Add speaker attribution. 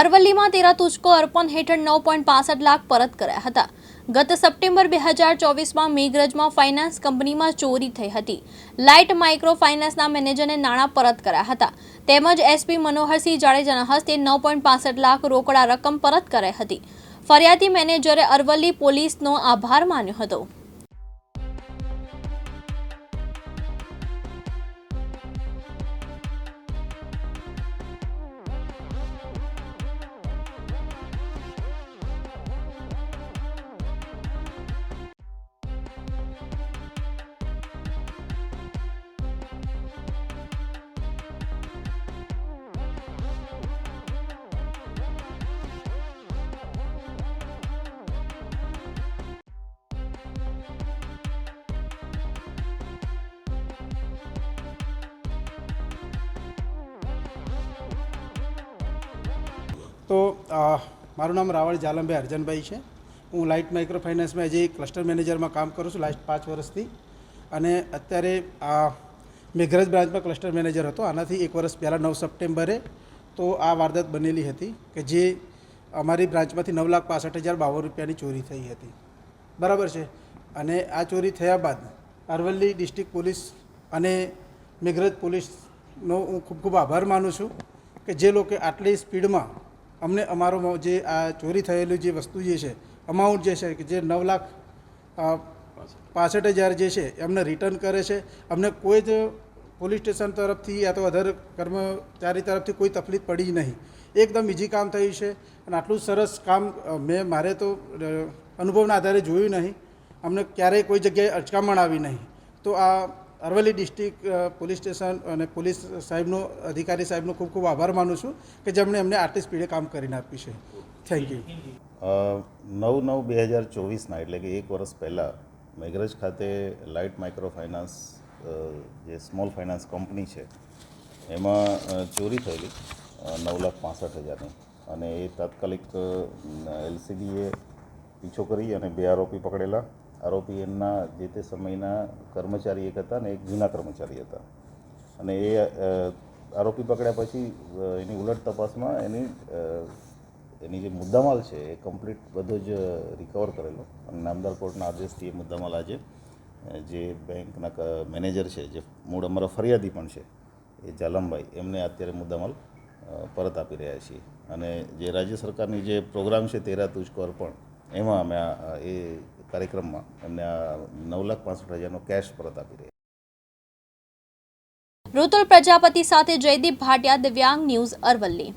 Speaker 1: અરવલ્લીમાં તેરા તુચકો અર્પણ હેઠળ નવ પોઈન્ટ પાસઠ લાખ પરત કર્યા હતા. ગત સપ્ટેમ્બર બે હજાર ચોવીસમાં મેઘરજમાં ફાઇનાન્સ કંપનીમાં ચોરી થઈ હતી. લાઇટ માઇક્રો ફાઇનાન્સના મેનેજરને નાણાં પરત કર્યા હતા. તેમજ એસપી મનોહરસિંહ જાડેજાના હસ્તે નવ પોઈન્ટ પાસઠ લાખ રોકડા રકમ પરત કરાઈ હતી. ફરિયાદી મેનેજરે અરવલ્લી પોલીસનો આભાર માન્યો હતો.
Speaker 2: તો મારું નામ રાવળ જાલમભાઈ અર્જનભાઈ છે. હું લાઇટ માઇક્રો ફાઇનાન્સમાં એજ ક્લસ્ટર મેનેજરમાં કામ કરું છું લાસ્ટ પાંચ વર્ષથી. અને અત્યારે મેઘરજ બ્રાન્ચમાં ક્લસ્ટર મેનેજર હતો. આનાથી એક વર્ષ પહેલાં નવ સપ્ટેમ્બરે તો આ વારદાત બનેલી હતી કે જે અમારી બ્રાન્ચમાંથી નવ લાખ પાસઠ હજાર બાવન રૂપિયાની ચોરી થઈ હતી. બરાબર છે? અને આ ચોરી થયા બાદ અરવલ્લી ડિસ્ટ્રિક્ટ પોલીસ અને મેઘરજ પોલીસનો હું ખૂબ ખૂબ આભાર માનું છું કે જે લોકો આટલી સ્પીડમાં અમને અમારો જે આ ચોરી થયેલું જે વસ્તુ જે છે અમાઉન્ટ જે છે, કે જે નવ લાખ પાસઠ હજાર જે છે એમને રિટર્ન કરે છે. અમને કોઈ જ પોલીસ સ્ટેશન તરફથી યા તો અધર કર્મચારી તરફથી કોઈ તકલીફ પડી નહીં. એકદમ ઇઝી કામ થયું છે અને આટલું સરસ કામ મેં, મારે તો અનુભવના આધારે જોયું નહીં. અમને ક્યારેય કોઈ જગ્યાએ અચકામણ આવી નહીં. તો આ અરવલ્લી ડિસ્ટ્રિક્ટ પોલીસ સ્ટેશન અને પોલીસ સાહેબનો, અધિકારી સાહેબનો ખૂબ ખૂબ આભાર માનું છું કે જેમણે એમને આટલી સ્પીડે કામ કરીને આપ્યું છે. થેન્ક યુ
Speaker 3: નવ નવ બે હજાર ચોવીસના, એટલે કે એક વર્ષ પહેલાં, મેઘરજ ખાતે લાઇટ માઇક્રો ફાઇનાન્સ જે સ્મોલ ફાઇનાન્સ કંપની છે, એમાં ચોરી થયેલી નવ લાખ પાસઠ હજારની. અને એ તાત્કાલિક એલસીબીએ પીછો કરી અને બે આરોપી પકડેલા. આરોપી એમના જે તે સમયના કર્મચારી એક હતા ને એક જૂના કર્મચારી હતા. અને એ આરોપી પકડ્યા પછી એની ઉલટ તપાસમાં એની એની જે મુદ્દામાલ છે એ કમ્પ્લીટ બધો જ રિકવર કરેલો. અને નામદાર કોર્ટના આદેશથી એ મુદ્દામાલ આજે જે બેંકના મેનેજર છે, જે મૂળ અમારા ફરિયાદી પણ છે, એ જાલમભાઈ, એમને અત્યારે મુદ્દામાલ પરત આપી રહ્યા છીએ. અને જે રાજ્ય સરકારની જે પ્રોગ્રામ છે, તેરા તુજકો પણ, એમાં અમે એ કાર્યક્રમમાં એમને આ નવ લાખ પાસઠ હજારનો કેશ પરત આપી રહ્યા
Speaker 1: ઋતુલ પ્રજાપતિ સાથે જયદીપ ભાટિયા, દિવ્યાંગ ન્યૂઝ અરવલ્લી.